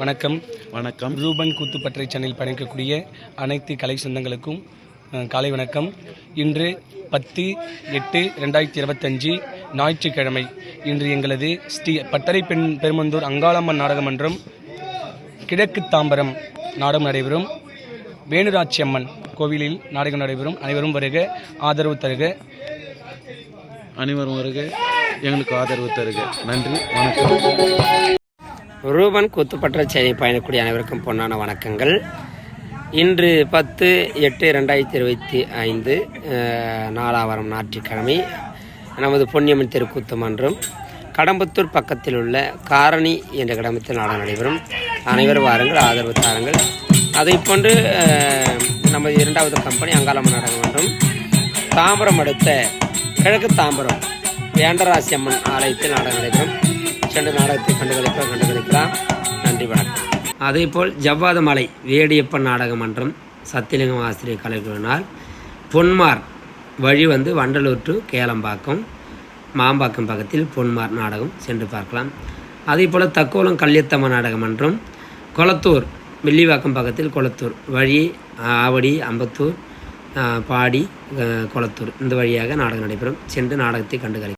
வணக்கம். வணக்கம். ரூபன் கூத்துப்பற்றை சேனல் பயணிக்கக்கூடிய அனைத்து கலை சொந்தங்களுக்கும் காலை வணக்கம். இன்று பத்து எட்டு ரெண்டாயிரத்தி இருபத்தஞ்சி ஞாயிற்றுக்கிழமை. இன்று எங்களது ஸ்ரீ பட்டறை பெண் பெருமந்தூர் அங்காளம்மன் நாடகமன்றம் கிழக்கு தாம்பரம் நாடகம் நடைபெறும். வேணுராட்சி அம்மன் கோவிலில் நாடகம் நடைபெறும். அனைவரும் வருக ஆதரவு தருக. அனைவரும் வருக எங்களுக்கு ஆதரவு தருக. நன்றி வணக்கம். ரூபன் கூத்துப்பட்ட செய்தி பயணக்கூடிய அனைவருக்கும் பொன்னான வணக்கங்கள். இன்று பத்து எட்டு ரெண்டாயிரத்தி இருபத்தி ஐந்து நாலாவரம் ஞாயிற்றுக்கிழமை நமது பொன்னியம்மன் தெருக்கூத்து மன்றம் கடம்பத்தூர் பக்கத்தில் உள்ள காரணி என்ற கிராமத்தில் நாடகம் நடைபெறும். அனைவரும் வாருங்கள் ஆதரவு தாருங்கள். அதை போன்று நமது இரண்டாவது கம்பெனி அங்காளம்மன் நாடகம் மன்றம் தாம்பரம் அடுத்த கிழக்கு தாம்பரம் வேண்டராசி அம்மன் ஆலயத்தில் நாடகம் நடைபெறும். சென்று நாடகத்தை கண்டுகளிக்க கண்டு அதேபோல் ஜவ்வாத மலை வேடியப்பன் நாடக மன்றம் சத்தியலிங்கம் ஆசிரியர் கலைக்குழுவினால் பொன்மார் வழி வந்து வண்டலூர் டு கேளம்பாக்கம் மாம்பாக்கம் பக்கத்தில் பொன்மார் நாடகம் சென்று பார்க்கலாம். அதேபோல் தக்கோலம் கல்யத்தம்ம நாடக மன்றம் கொளத்தூர் வெள்ளிவாக்கம் பக்கத்தில் கொளத்தூர் வழி ஆவடி அம்பத்தூர் பாடி குளத்தூர் கொளத்தூர். இந்த வழியாக நாடகம் நடைபெறும். சென்று நாடகத்தை கண்டுகளி